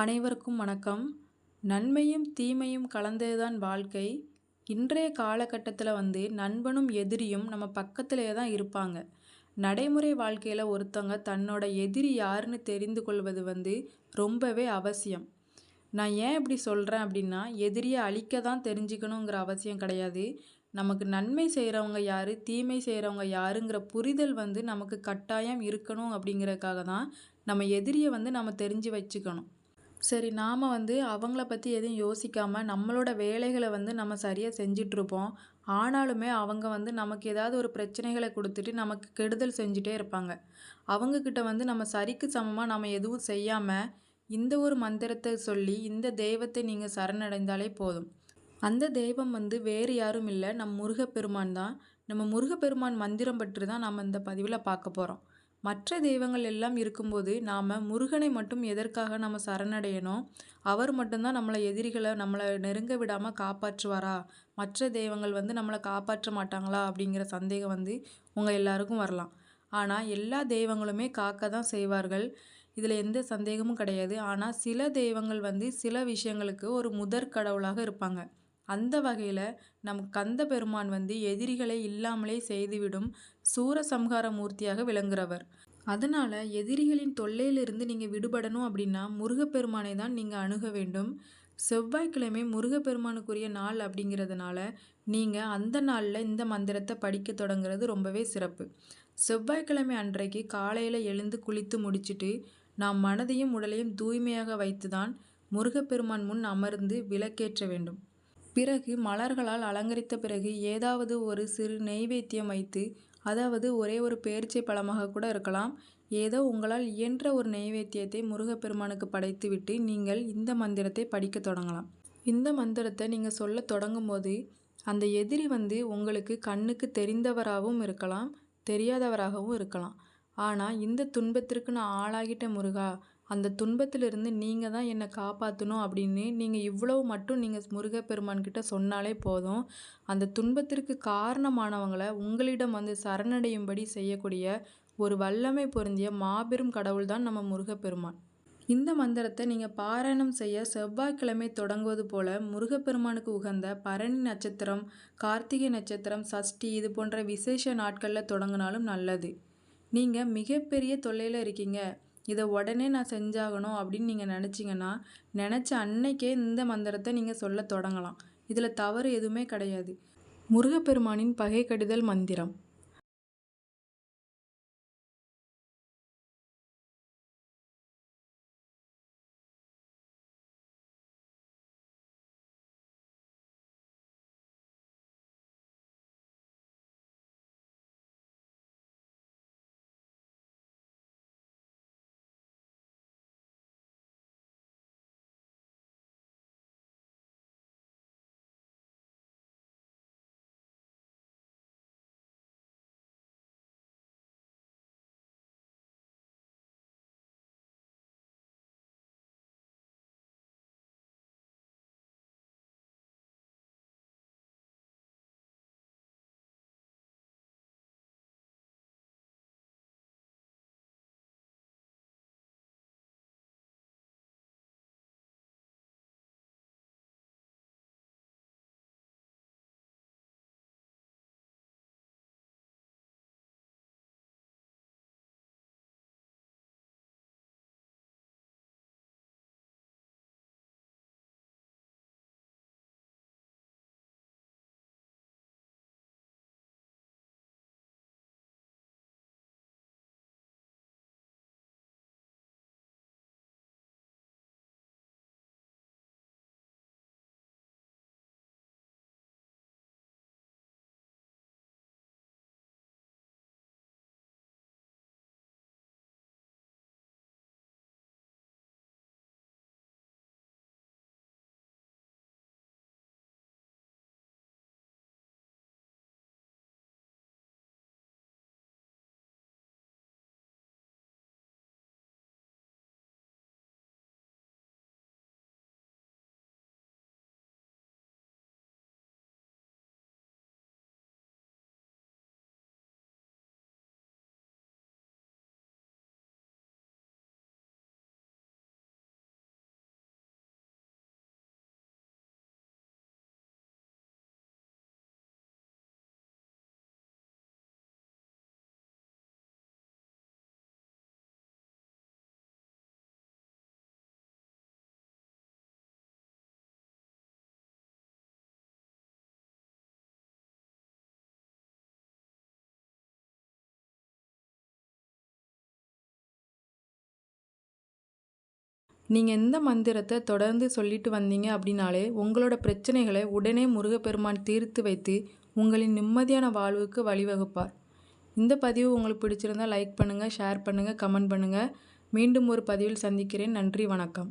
அனைவருக்கும் வணக்கம். நன்மையும் தீமையும் கலந்ததுதான் வாழ்க்கை. இன்றைய காலகட்டத்தில் வந்து நண்பனும் எதிரியும் நம்ம பக்கத்திலே தான் இருப்பாங்க. நடைமுறை வாழ்க்கையில் ஒருத்தவங்க தன்னோட எதிரி யாருன்னு தெரிந்து கொள்வது வந்து ரொம்பவே அவசியம். நான் ஏன் இப்படி சொல்கிறேன் அப்படின்னா எதிரியை அழிக்க தான் தெரிஞ்சுக்கணுங்கிற அவசியம் கிடையாது. நமக்கு நன்மை செய்கிறவங்க யார் தீமை செய்கிறவங்க யாருங்கிற புரிதல் வந்து நமக்கு கட்டாயம் இருக்கணும் அப்படிங்கிறதுக்காக தான் நம்ம எதிரியை வந்து நம்ம தெரிஞ்சு வச்சுக்கணும். சரி நாம் வந்து அவங்கள பற்றி எதுவும் யோசிக்காமல் நம்மளோட வேலைகளை வந்து நம்ம சரியாக செஞ்சிட்ருப்போம் ஆனாலுமே அவங்க வந்து நமக்கு ஏதாவது ஒரு பிரச்சனைகளை கொடுத்துட்டு நமக்கு கெடுதல் செஞ்சுட்டே இருப்பாங்க. அவங்கக்கிட்ட வந்து நம்ம சரிக்கு சமமாக நம்ம எதுவும் செய்யாமல் இந்த ஒரு மந்திரத்தை சொல்லி இந்த தெய்வத்தை நீங்கள் சரணடைந்தாலே போதும். அந்த தெய்வம் வந்து வேறு யாரும் இல்லை. நம் முருகப்பெருமான் தான். நம்ம முருகப்பெருமான் மந்திரம் பற்றி தான் நம்ம இந்த பதிவில் பார்க்க போகிறோம் மற்ற தெய்வங்கள் எல்லாம் இருக்கும்போது நாம் முருகனை மட்டும் எதற்காக நம்ம சரணடையணும்? அவர் மட்டும்தான் நம்மளை எதிரிகளை நம்மளை நெருங்க விடாமல் காப்பாற்றுவாரா? மற்ற தெய்வங்கள் வந்து நம்மளை காப்பாற்ற மாட்டாங்களா? அப்படிங்கிற சந்தேகம் வந்து உங்கள் எல்லாருக்கும் வரலாம். ஆனால் எல்லா தெய்வங்களுமே காக்க தான் செய்வார்கள். இதில் எந்த சந்தேகமும் கிடையாது. ஆனால் சில தெய்வங்கள் வந்து சில விஷயங்களுக்கு ஒரு முதற் கடவுளாக இருப்பாங்க. அந்த வகையில் நம் கந்த பெருமான் வந்து எதிரிகளை இல்லாமலே செய்துவிடும் சூரசம்ஹார மூர்த்தியாக விளங்குறவர். அதனால் எதிரிகளின் தொல்லையிலிருந்து நீங்கள் விடுபடணும் அப்படின்னா முருகப்பெருமானை தான் நீங்கள் அணுக வேண்டும். செவ்வாய்க்கிழமை முருகப்பெருமானுக்குரிய நாள் அப்படிங்கிறதுனால நீங்கள் அந்த நாளில் இந்த மந்திரத்தை படிக்க தொடங்குறது ரொம்பவே சிறப்பு. செவ்வாய்க்கிழமை அன்றைக்கு காலையில் எழுந்து குளித்து முடிச்சுட்டு நாம் மனதையும் உடலையும் தூய்மையாக வைத்து தான் முருகப்பெருமான் முன் அமர்ந்து விளக்கேற்ற வேண்டும். பிறகு மலர்களால் அலங்கரித்த பிறகு ஏதாவது ஒரு சிறு நெய்வேத்தியம் வைத்து அதாவது ஒரே ஒரு பேரிச்சை பழமாக கூட இருக்கலாம். ஏதோ உங்களால் இயன்ற ஒரு நெய்வேத்தியத்தை முருகப்பெருமானுக்கு படைத்துவிட்டு நீங்கள் இந்த மந்திரத்தை படிக்க தொடங்கலாம். இந்த மந்திரத்தை நீங்கள் சொல்ல தொடங்கும் போது அந்த எதிரி வந்து உங்களுக்கு கண்ணுக்கு தெரிந்தவராகவும் இருக்கலாம் தெரியாதவராகவும் இருக்கலாம். ஆனால் இந்த துன்பத்திற்கு நான் ஆளாகிட்ட முருகா அந்த துன்பத்திலிருந்து நீங்கள் தான் என்னை காப்பாற்றணும் அப்படின்னு நீங்கள் இவ்வளவு மட்டும் நீங்கள் முருகப்பெருமான்கிட்ட சொன்னாலே போதும். அந்த துன்பத்திற்கு காரணமானவங்களை உங்களிடம் வந்து சரணடையும்படி செய்யக்கூடிய ஒரு வல்லமை பொருந்திய மாபெரும் கடவுள் தான் நம்ம முருகப்பெருமான். இந்த மந்திரத்தை நீங்கள் பாராயணம் செய்ய செவ்வாய்க்கிழமை தொடங்குவது போல முருகப்பெருமானுக்கு உகந்த பரணி நட்சத்திரம் கார்த்திகை நட்சத்திரம் சஷ்டி இது போன்ற விசேஷ நாட்களில் தொடங்கினாலும் நல்லது. நீங்கள் மிகப்பெரிய தொல்லையில் இருக்கீங்க. இதை உடனே நான் செஞ்சாகணும் அப்படின்னு நீங்கள் நினச்சிங்கன்னா நினச்ச அன்னைக்கே இந்த மந்திரத்தை நீங்கள் சொல்ல தொடங்கலாம். இதில் தவறு எதுவுமே கிடையாது. முருகப்பெருமானின் பகை கடிதல் மந்திரம். நீங்கள் எந்த மந்திரத்தை தொடர்ந்து சொல்லிட்டு வந்தீங்க அப்படின்னாலே உங்களோட பிரச்சனைகளை உடனே முருகப்பெருமான் தீர்த்து வைத்து உங்களின் நிம்மதியான வாழ்வுக்கு வழிவகுப்பார். இந்த பதிவு உங்களுக்கு பிடிச்சிருந்தால் லைக் பண்ணுங்கள் ஷேர் பண்ணுங்கள் கமெண்ட் பண்ணுங்கள் மீண்டும் ஒரு பதிவில் சந்திக்கிறேன். நன்றி வணக்கம்.